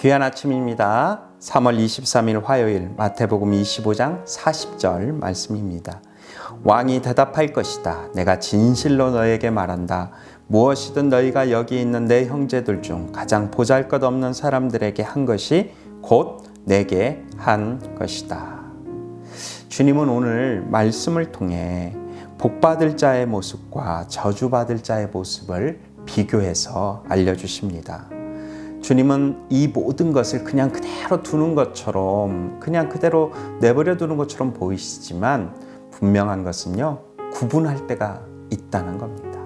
귀한 아침입니다. 3월 23일 화요일 마태복음 25장 40절 말씀입니다. 왕이 대답할 것이다. 내가 진실로 너에게 말한다. 무엇이든 너희가 여기 있는 내 형제들 중 가장 보잘것없는 사람들에게 한 것이 곧 내게 한 것이다. 주님은 오늘 말씀을 통해 복받을 자의 모습과 저주받을 자의 모습을 비교해서 알려주십니다. 주님은 이 모든 것을 그냥 그대로 두는 것처럼 그냥 그대로 내버려 두는 것처럼 보이시지만 분명한 것은요 구분할 때가 있다는 겁니다.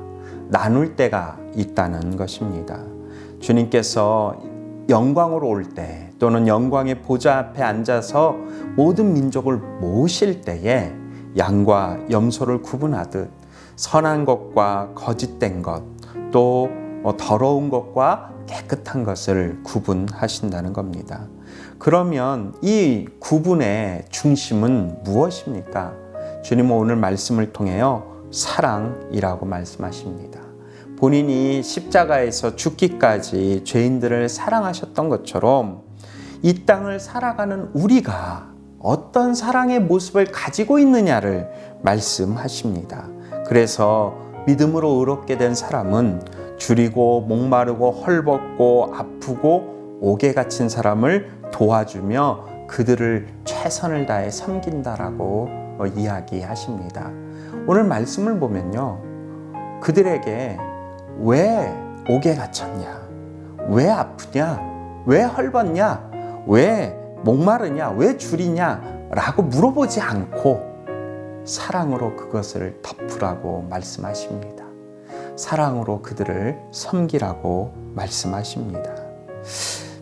나눌 때가 있다는 것입니다. 주님께서 영광으로 올 때 또는 영광의 보좌 앞에 앉아서 모든 민족을 모실 때에 양과 염소를 구분하듯 선한 것과 거짓된 것, 또 더러운 것과 깨끗한 것을 구분하신다는 겁니다. 그러면 이 구분의 중심은 무엇입니까? 주님은 오늘 말씀을 통해요. 사랑이라고 말씀하십니다. 본인이 십자가에서 죽기까지 죄인들을 사랑하셨던 것처럼 이 땅을 살아가는 우리가 어떤 사랑의 모습을 가지고 있느냐를 말씀하십니다. 그래서 믿음으로 의롭게 된 사람은 줄이고 목마르고 헐벗고 아프고 옥에 갇힌 사람을 도와주며 그들을 최선을 다해 섬긴다라고 이야기하십니다. 오늘 말씀을 보면요. 그들에게 왜 옥에 갇혔냐? 왜 아프냐? 왜 헐벗냐? 왜 목마르냐? 왜 줄이냐? 라고 물어보지 않고 사랑으로 그것을 덮으라고 말씀하십니다. 사랑으로 그들을 섬기라고 말씀하십니다.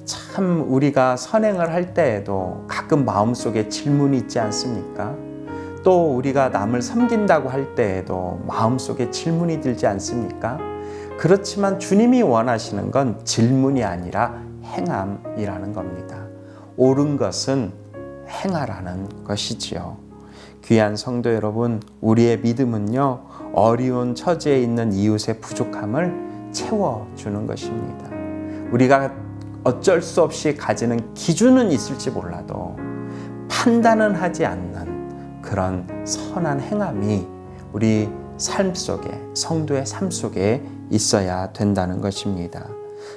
참 우리가 선행을 할 때에도 가끔 마음속에 질문이 있지 않습니까? 또 우리가 남을 섬긴다고 할 때에도 마음속에 질문이 들지 않습니까? 그렇지만 주님이 원하시는 건 질문이 아니라 행함이라는 겁니다. 옳은 것은 행하라는 것이지요. 귀한 성도 여러분, 우리의 믿음은요, 어려운 처지에 있는 이웃의 부족함을 채워주는 것입니다. 우리가 어쩔 수 없이 가지는 기준은 있을지 몰라도 판단은 하지 않는 그런 선한 행함이 우리 삶 속에, 성도의 삶 속에 있어야 된다는 것입니다.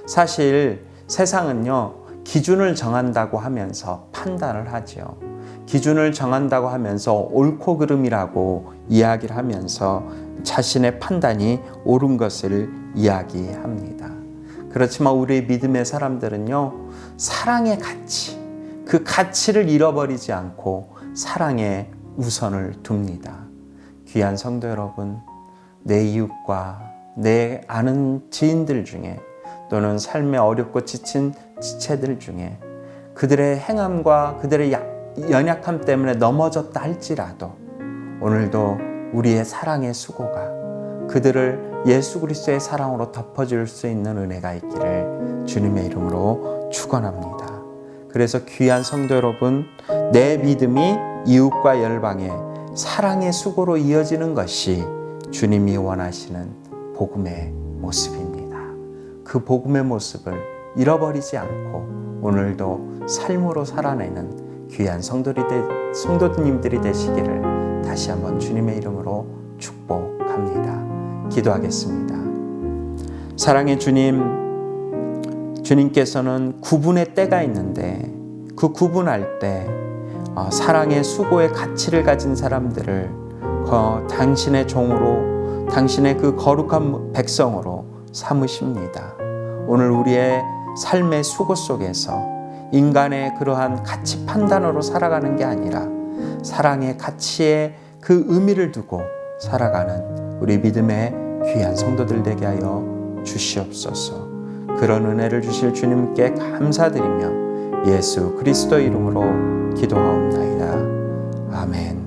사실 세상은요, 기준을 정한다고 하면서 판단을 하지요. 기준을 정한다고 하면서 옳고 그름이라고 이야기를 하면서 자신의 판단이 옳은 것을 이야기합니다. 그렇지만 우리 믿음의 사람들은요, 사랑의 가치, 그 가치를 잃어버리지 않고 사랑에 우선을 둡니다. 귀한 성도 여러분, 내 이웃과 내 아는 지인들 중에 또는 삶에 어렵고 지친 지체들 중에 그들의 행함과 그들의 연약함 때문에 넘어졌다 할지라도 오늘도 우리의 사랑의 수고가 그들을 예수 그리스도의 사랑으로 덮어줄 수 있는 은혜가 있기를 주님의 이름으로 축원합니다. 그래서 귀한 성도 여러분, 내 믿음이 이웃과 열방의 사랑의 수고로 이어지는 것이 주님이 원하시는 복음의 모습입니다. 그 복음의 모습을 잃어버리지 않고 오늘도 삶으로 살아내는 귀한 성도님들이 되시기를 다시 한번 주님의 이름으로 축복합니다. 기도하겠습니다. 사랑의 주님, 주님께서는 구분의 때가 있는데 그 구분할 때 어, 사랑의 수고의 가치를 가진 사람들을 당신의 종으로 당신의 그 거룩한 백성으로 삼으십니다. 오늘 우리의 삶의 수고 속에서 인간의 그러한 가치 판단으로 살아가는 게 아니라 사랑의 가치에 그 의미를 두고 살아가는 우리 믿음의 귀한 성도들 되게 하여 주시옵소서. 그런 은혜를 주실 주님께 감사드리며 예수 그리스도 이름으로 기도하옵나이다. 아멘.